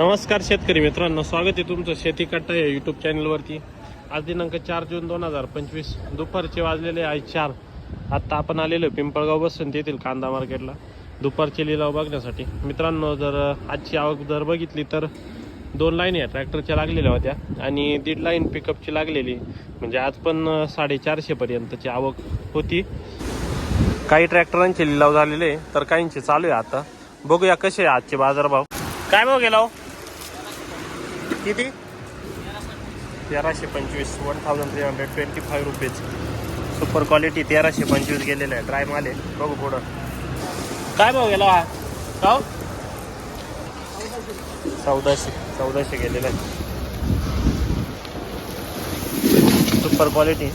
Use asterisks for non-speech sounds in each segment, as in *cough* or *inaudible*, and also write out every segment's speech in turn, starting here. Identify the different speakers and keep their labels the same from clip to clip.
Speaker 1: नमस्कार शेतकरी मित्रांनो स्वागत आहे तुमचं शेती कट्टा या युट्यूब चॅनलवरती आज दिनांक चार जून दोन हजार पंचवीस दुपारचे वाजलेले आहे चार. आत्ता आपण आलेलो पिंपळगाव बसून येथील कांदा मार्केटला दुपारचे लिलाव बघण्यासाठी. मित्रांनो जर आजची आवक जर बघितली तर दोन लाईन या ट्रॅक्टरच्या लागलेल्या होत्या आणि दीड लाईन पिकअपची लागलेली. म्हणजे आज पण साडेचारशेपर्यंतची आवक होती. काही ट्रॅक्टरांचे लिलाव झालेले तर काहींचे चालू आहे आता. बघूया कसे आहे आजचे बाजारभाव. काय भाव गेला हो? किती? तेराशे पंचवीस one thousand three hundred twenty five rupees super quality तेराशे पंचवीस गेलेलं आहे. ड्राय माल आहे. बघू पुढं. काय भाव गेला हा? गाव चौदाशे. चौदाशे गेलेलं आहे. सुपर क्वालिटी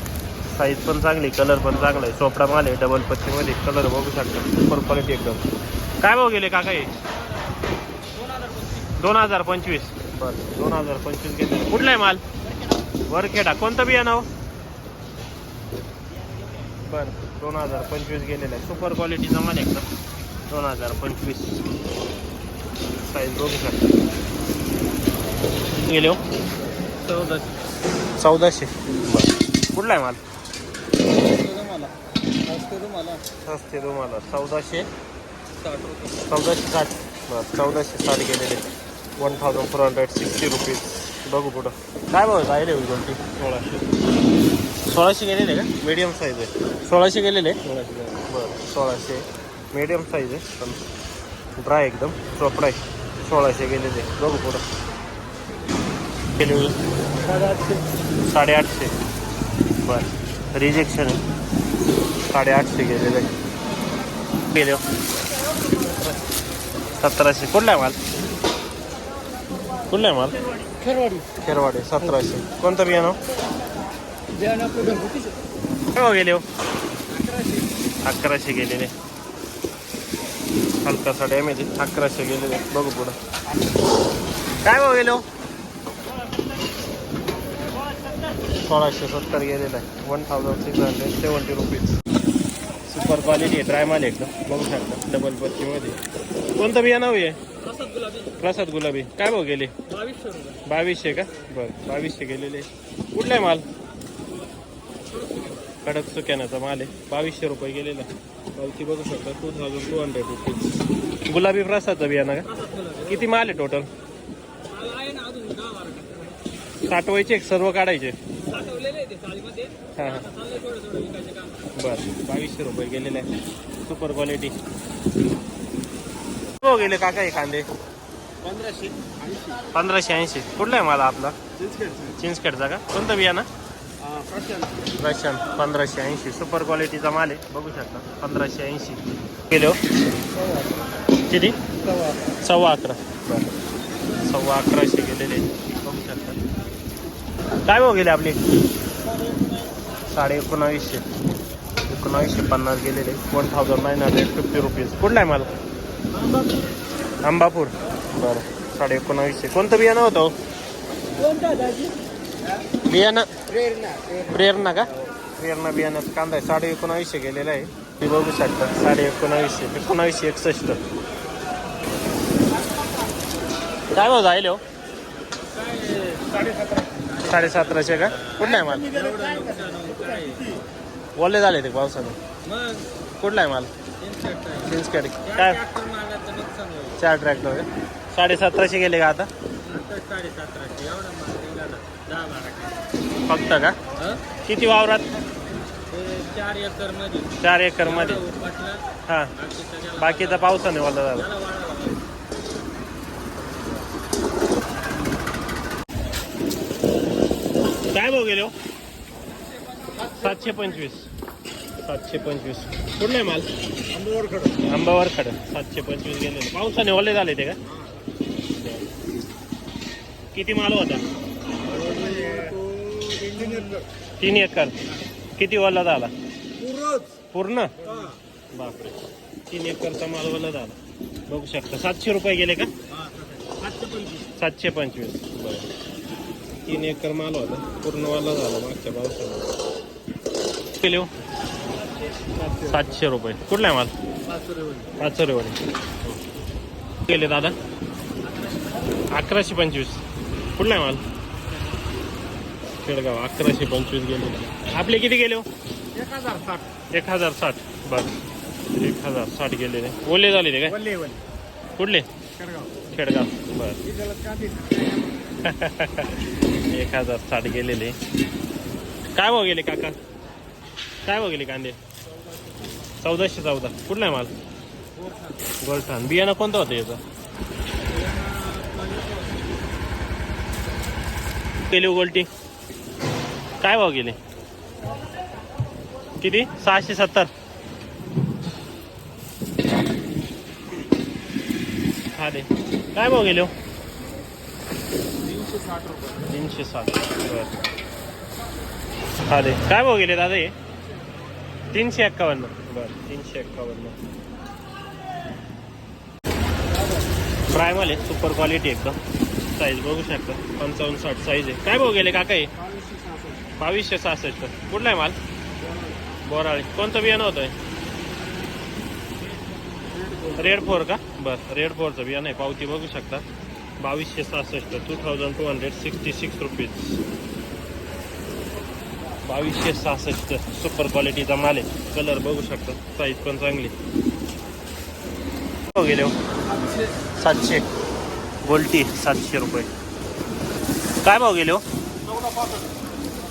Speaker 1: साईज पण चांगली कलर पण चांगला आहे. चोपडा माल आहे. डबल पत्तीमध्ये कलर बघू शकता. सुपर क्वालिटी एकदम. काय भाव गेले काका हे? दोन हजार पंचवीस. बरं दोन हजार पंचवीस गेले कुठला आहे माल? वरखेडा. कोणतं बियाणं हो? बरं दोन हजार पंचवीस गेलेलं आहे. सुपर क्वालिटीचा माल आहे एकदम दोन हजार पंचवीस. साईज बघू शकता. गेले हो?
Speaker 2: चौदाशे.
Speaker 1: चौदाशे बरं. कुठला आहे माल?
Speaker 2: तुम्हाला
Speaker 1: सस्ते तुम्हाला चौदाशे.
Speaker 2: साठ
Speaker 1: चौदाशे साठ. बरं चौदाशे साठ गेलेले. One thousand four hundred sixty rupees बघू पुढं. काय भाऊ राहिले होईल कोणती सोळाशे. सोळाशे गेलेले का? मीडियम साईज आहे. सोळाशे गेलेले? बरं सोळाशे. मीडियम साईज आहे पण ड्राय एकदम. चोपडा आहे. सोळाशे गेलेले. बघू पुढं. गेले
Speaker 2: साडेआठशे.
Speaker 1: साडेआठशे बरं. रिजेक्शन आहे. साडेआठशे गेलेले. गेले हो. सतराशे. कुठला आहे माल? कुठला आहे माल?
Speaker 2: खेरवाडी.
Speaker 1: खेरवाडे सतराशे. कोणतं बियाणं? काय भाव गेले हो? अकराशे. गेलेले. हलकासा डॅमेज आहे अकराशे गेलेले. बघू पुढं. काय भाव गेले हो? सोळाशे सत्तर गेलेलं आहे. One thousand six hundred seventy rupees super quality आहे. ड्राय माल एकदम. बघू शकता. डबल पत्तीमध्ये कोणतं बियाणं आहे
Speaker 2: गुलाबी.
Speaker 1: प्रसाद गुलाबी. काय भाव गेले?
Speaker 2: बावीसशे
Speaker 1: का? बरं बावीसशे गेलेले. कुठला आहे माल? कडक सुक्यानाचा माल आहे. बावीसशे रुपये गेलेला. पावती बघू शकता. Two thousand two hundred rupees गुलाबी प्रसादचं बियाणं का? किती माल आहे टोटल साठवायचे सर्व काढायचे हां हां. बरं बावीसशे रुपये गेलेले आहे सुपर क्वालिटी हो गेले काका हे कांदे?
Speaker 2: पंधराशे.
Speaker 1: पंधराशे ऐंशी. कुठला आहे मला आपला?
Speaker 2: चिंचखेडचा
Speaker 1: का? कोणतं बियाणं?
Speaker 2: प्रशांत
Speaker 1: रशियन पंधराशे ऐंशी. सुपर क्वालिटीचा माल आहे. बघू शकता. पंधराशे ऐंशी. किलो. किती?
Speaker 2: सव्वा
Speaker 1: अकरा. बरं सव्वा अकराशे गेलेले बघू शकता. काय भाव गेले आपले? साडे एकोणावीसशे. एकोणावीसशे पन्नास गेलेले one thousand nine hundred fifty rupees कुठला आहे माल? अंबापूर. बरं. साडे एकोणावीसशे कोणतं बियाणं होतं हो? बियाणं?
Speaker 2: प्रेरणा
Speaker 1: का? प्रेरणा बियाण्याचा कांदा आहे. साडे एकोणावीसशे गेलेला आहे. तुम्ही बघू शकता. साडे एकोणावीसशे एकोणावीसशे एकसष्ट. काय भाऊ जाईल हो? साडे सतराशे का? कुठला आहे माल? ओले झाले ते पावसाने. कुठला आहे माल? काय? चार ट्रॅक्टर साडे सतराशे गेले का आता?
Speaker 2: साडे सतराशे एवढा माल दिला दहा बारा
Speaker 1: फक्त का?
Speaker 2: हं?
Speaker 1: किती वावरात?
Speaker 2: ते चार एकरमध्ये.
Speaker 1: चार एकरमध्ये
Speaker 2: उपटलं
Speaker 1: हां.
Speaker 2: बाकीचं गेलं
Speaker 1: बाकीचा पावसाने वाला झाला.
Speaker 2: त्याला वाढवा
Speaker 1: काय भाव गेले हो? सातशे पंचवीस. सातशे पंचवीस. कुठला आहे माल? आंबावर खड सातशे पंचवीस गेले. पावसाने ओले झाले ते का? किती माल होता? तीन एकर. किती वल्ला झाला? पूर्ण? बापरे. तीन एकरचा माल वल्ला झाला. बघू शकता. सातशे रुपये गेले का? सातशे पंचवीस. बरं. तीन एकर माल होता. पूर्ण वाला झाला मागच्या पावसाला. किलो? सातशे रुपये. कुठला आहे माल? पाचोरेवाडी. गेले दादा? अकराशे पंचवीस. कुठला आहे माल? खेडगाव अकराशे पंचवीस गेले. आपले किती गेले हो?
Speaker 2: एक हजार साठ.
Speaker 1: एक हजार साठ बरं. एक हजार साठ गेलेले ओले झाले ते काय? कुठले? खेडगाव. बरं. *laughs* एक हजार साठ गेलेले काय भाव गेले काका? काय भाव गेले कांदे? चौदाशे चौदा. कुठला आहे माल? गोलठाण बियाणं कोणतं होतं याचं? केली उगलटी काय भाव गेले? किती? सहाशे सत्तर. हा दे. काय भाव गेले हो?
Speaker 2: तीनशे साठ रुपये.
Speaker 1: तीनशे साठ बरं. हा दे. काय भाव गेले दादा हे? तीनशे एक्कावन्न. बरं तीनशे एक्कावन्न. प्रायमल आहे सुपर क्वालिटी एकदम. साईज बघू शकता. पंचावन्न साठ साईज आहे. काय भाऊ गेले काका हे
Speaker 2: बावीसशे सहासष्ट.
Speaker 1: कुठला आहे माल? बोराळी. कोणतं बियाणं होतं रेड फोर का? बरं रेड फोरचं बियाणं आहे. पावती बघू शकता. बावीसशे सहासष्ट. Two thousand two hundred sixty six rupees बावीसशे सहासष्ट. सुपर क्वालिटीचा माल आहे. कलर बघू शकता. साईज पण चांगली. गेले हो?
Speaker 2: सातशे
Speaker 1: सातशे. गोल्टी सातशे रुपये. काय भाव गेले हो?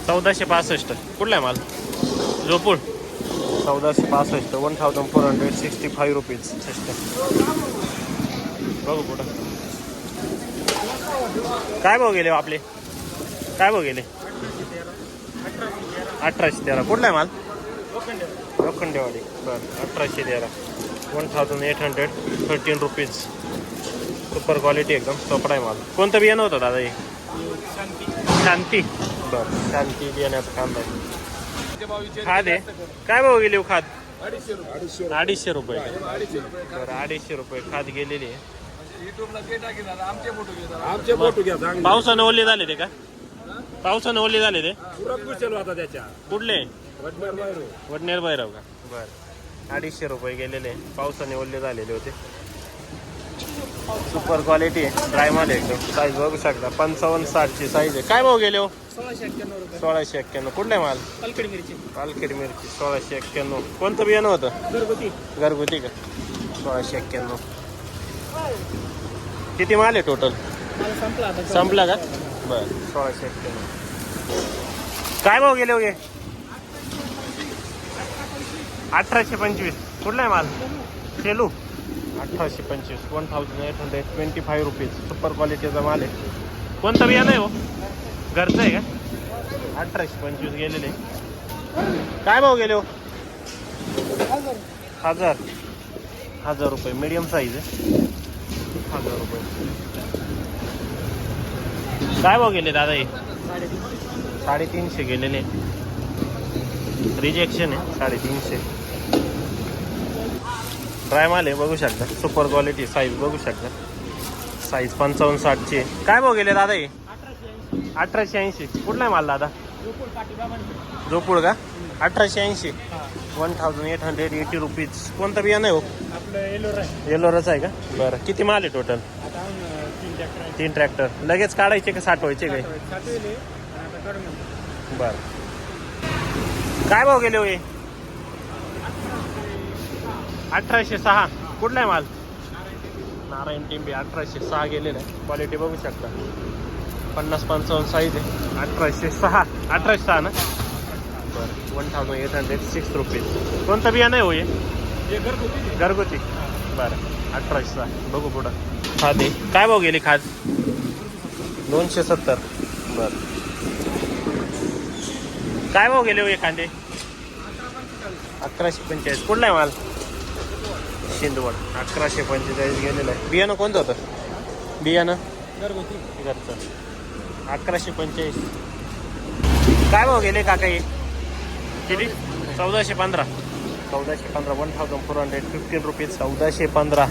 Speaker 1: चौदाशे पासष्ट. कुठला आहे माल? जोपूर चौदाशे पासष्ट one thousand four hundred sixty five rupees. बघू कुठं. काय भाव गेले हो आपले? काय भाव गेले? अठराशे तेरा. कुठला आहे माल? लोखंडेवाडी. बरं अठराशे तेरा. One thousand eight hundred thirteen rupees. Super quality एकदम चोपडा आहे माल. कोणतं बियाणं होतं दादा हे? शांती. बरं शांती बियाण्याचं कांदा आहे. खाद आहे. काय भाव गेली हो खाद?
Speaker 2: अडीचशे रुपये.
Speaker 1: बरं अडीचशे रुपये खाद गेलेली आहे. पावसानं ओले झाले ते का? पावसानं ओले झाले ते? कुठले?
Speaker 2: वडनेर
Speaker 1: भैरव. का? बरं अडीचशे रुपये गेलेले पावसाने ओले झालेले होते. सुपर क्वालिटी आहे. ड्राय माल आहे एकदम. साईज बघू शकता. पंचावन्न साठची साईज आहे. काय भाव गेले हो?
Speaker 2: सोळाशे एक्क्याण्णव
Speaker 1: सोळाशे एक्क्याण्णव. कुठले माल?
Speaker 2: पालकडी मिरची.
Speaker 1: पालखेड मिरची. सोळाशे एक्क्याण्णव. कोणतं बियाणं होतं?
Speaker 2: घरगुती.
Speaker 1: घरगुती का? सोळाशे एक्क्याण्णव. किती माल आहे टोटल
Speaker 2: संपला
Speaker 1: का? बरं. सोळाशे एक्क्याण्णव. काय भाव गेले हो हे? अठराशे पंचवीस. कुठला आहे माल? सेलू. अठराशे पंचवीस one thousand eight hundred twenty five rupees super क्वालिटीचा माल आहे. कोणतं बियाणं आहे हो? घरचं आहे का? अठराशे पंचवीस गेलेले. काय भाव गेले हो? हजार. हजार रुपये. मिडियम साईज आहे. हजार रुपये. काय भाव गेले दादा हे? साडेतीनशे गेलेले. रिजेक्शन आहे. साडेतीनशे. ड्राय माल आहे बघू शकता. सुपर क्वालिटी साईज बघू शकता. साईज पंचावन्न साठची आहे काय भाव गेले दादा हे? अठराशे ऐंशी. कुठला आहे माल दादा? जोपूळ का? अठराशे ऐंशी. One thousand eight hundred eighty rupees कोणतं बियाणं आहे हो? येलोरच आहे का? बरं. किती माल आहे टोटल
Speaker 2: तीन ट्रॅक्टर
Speaker 1: लगेच काढायचे का साठवायचे काय? बर. काय भाव गेले हे? अठराशे सहा. कुठला आहे माल? नारायण टिंबे अठराशे सहा गेलेला आहे. क्वालिटी बघू शकता. पन्नास पंचावन्न साईज आहे. अठराशे सहा. अठराशे सहा ना? बरं. One thousand eight hundred six rupees कोणतं बियाणं आहे हो हे?
Speaker 2: घरगुती.
Speaker 1: घरगुती. बरं. अठराशे सहा. बघू पुढं. खादे काय भाव गेली खाद दोनशे सत्तर. बरं. काय भाव गेले हो कांदे अकराशे पंचेचाळीस. कुठला आहे माल? शिंदवड अकराशे पंचेचाळीस गेलेलं आहे. बियाणं कोणतं होतं? बियाणं?
Speaker 2: घरगुती.
Speaker 1: घरचं. अकराशे पंचेचाळीस. काय भाव गेले काका हे? किती? चौदाशे पंधरा. चौदाशे पंधरा. One thousand four hundred fifteen rupees चौदाशे पंधरा.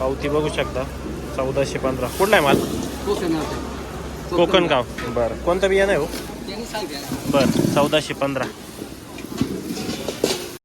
Speaker 1: पावती बघू शकता. चौदाशे पंधरा. कुठला आहे माल? कोकण गाव. बरं. कोणतं बियाणं आहे हो? बरं. चौदाशे पंधरा.